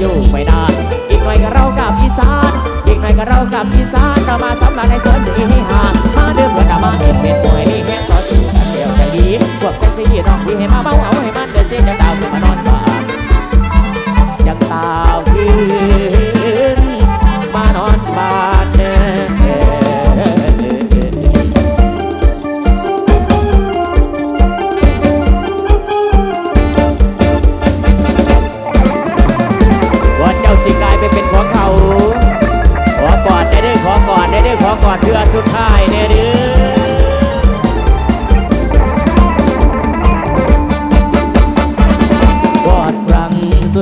อยู่ไม่นานอีกหน่อยก็เรากับอีสาน อีกหน่อยก็เรากับอีสานเรามาสำมผัสในสวนสีหา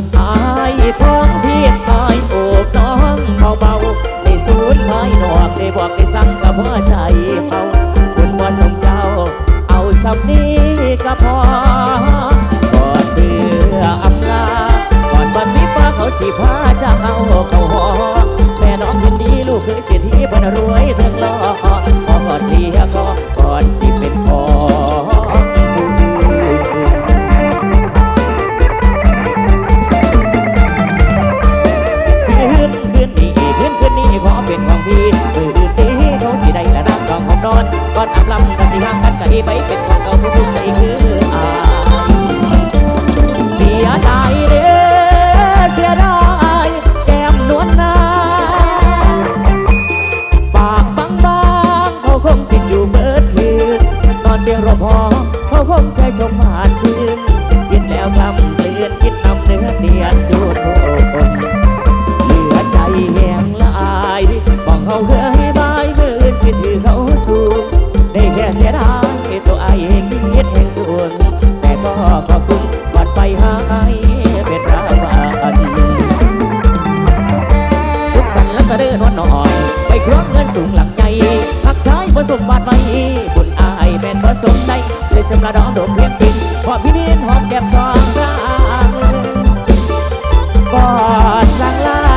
I ลำลำก็สิห้ามกันก็ดีไปเป็น ร้องเงินสูงหลังใหญ่พักใช้ผสมบาดไว้บุญอายเป็นผสมได้เลยจำระดองโดมเพียงปินหอมพี่นินหอมแก้มสองร่างกอดสังลา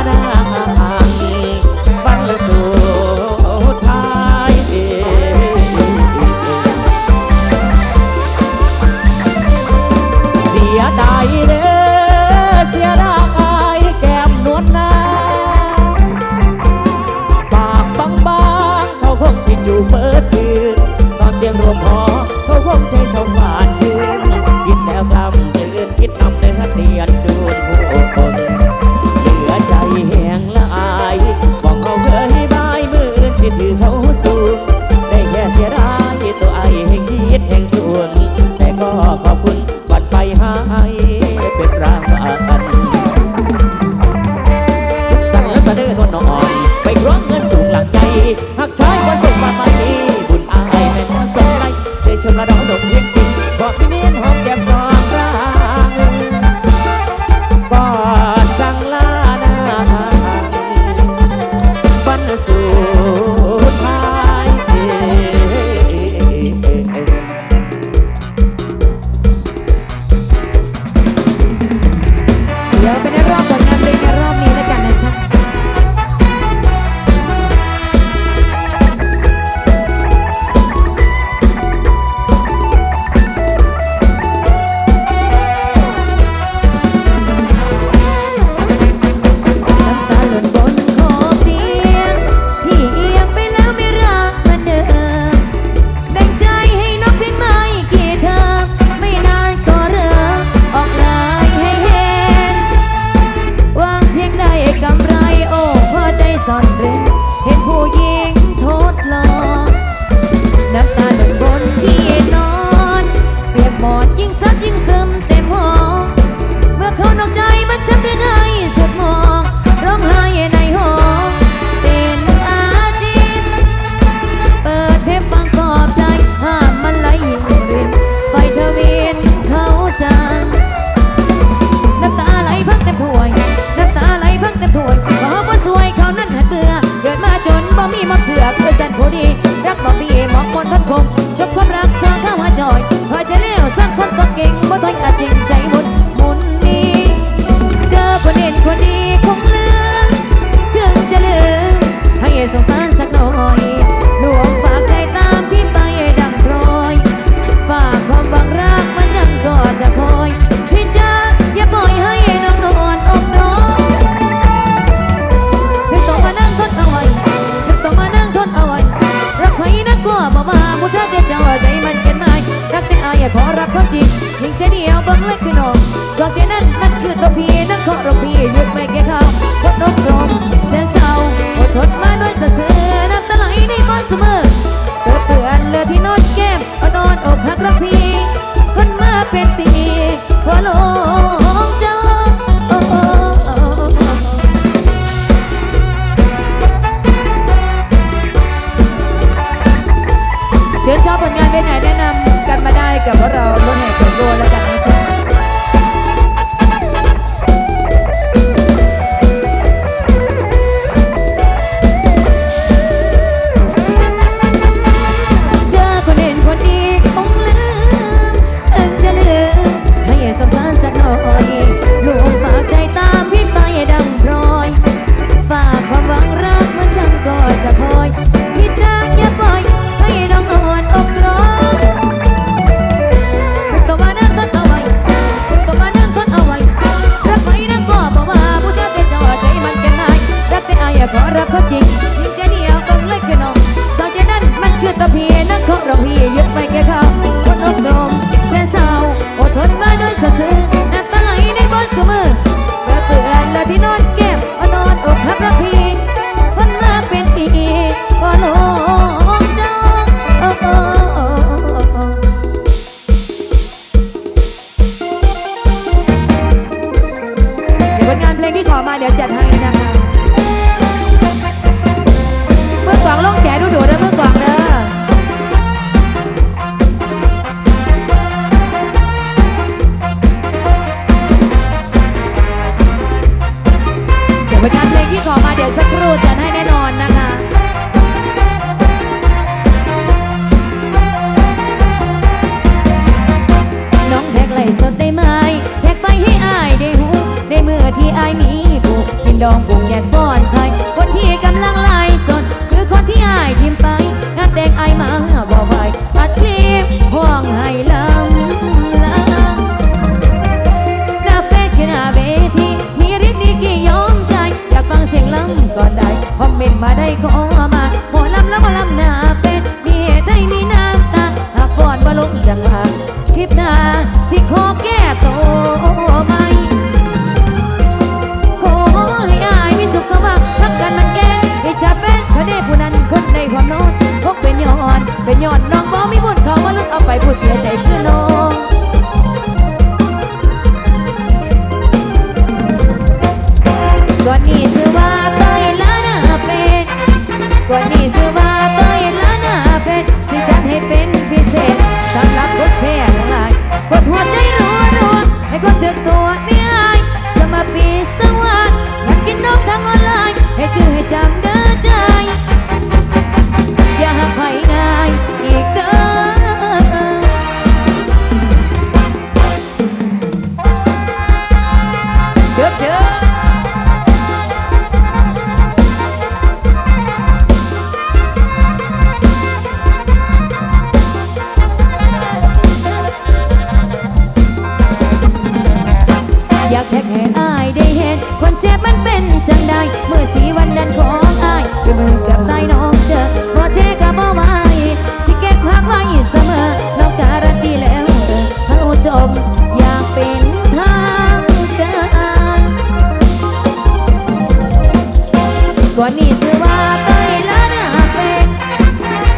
ริบตา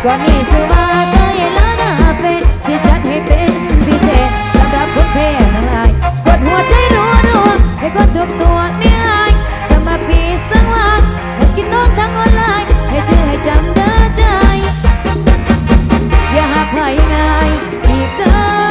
ก็มีสุมาเตยล้านาเป็นสิจัดให้เป็นพิเศษสำหรับคนเพศทั้งหลายกดหัวใจรัวรัวให้กดทุกตัวนี่ลายสมัครปีสังวานให้กินน้ทั้งออนไลน์ให้เจอให้จำเด้อใจ อย่าหาใคยง่ายอีกเด้อ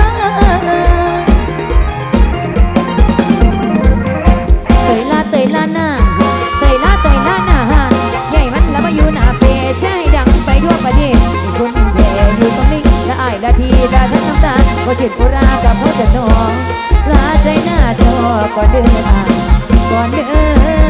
ใจดังไปทั่วประเทศมีคนแย่อยู่ตรงนี้ละอายละทีละทั้งน้ำตาพอเช็ดโบรากับพ่อจะนองลาใจหน้าจอก่อนเดินทางก่อนเดิน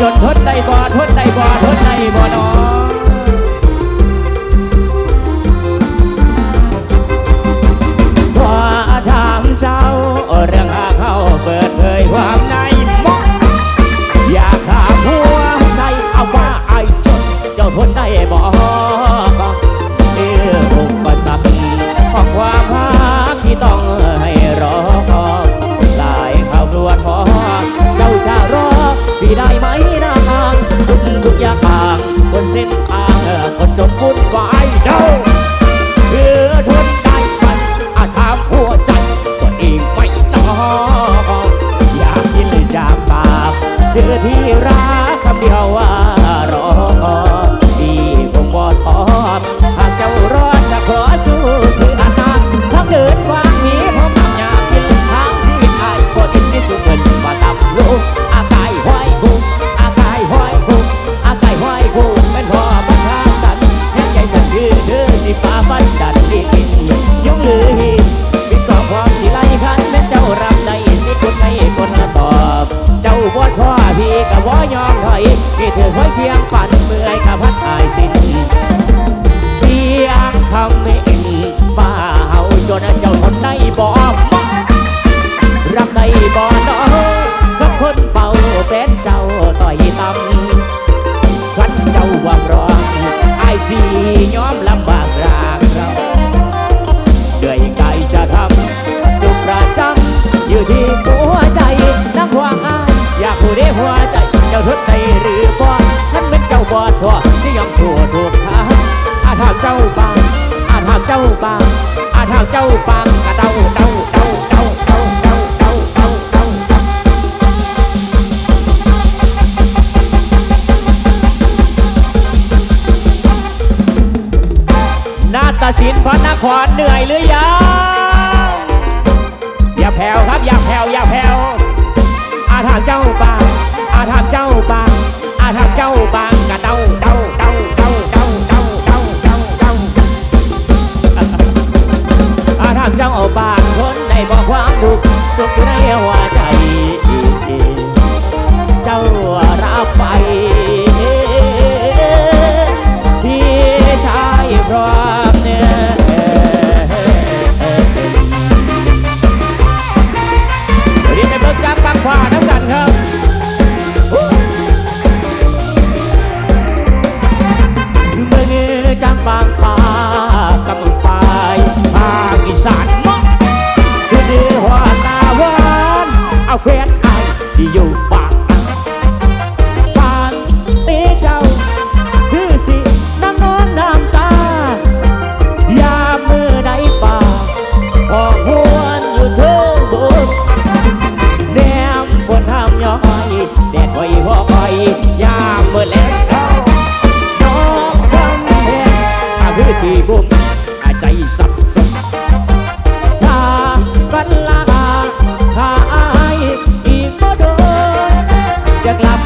จนทนได้บ่ทนได้บ่ทนได้บ่นอ in ครเหนื่อยหรือยั บ่มใจสับสนถ้าบัลลาหาอีกบ่โดนจะกลับ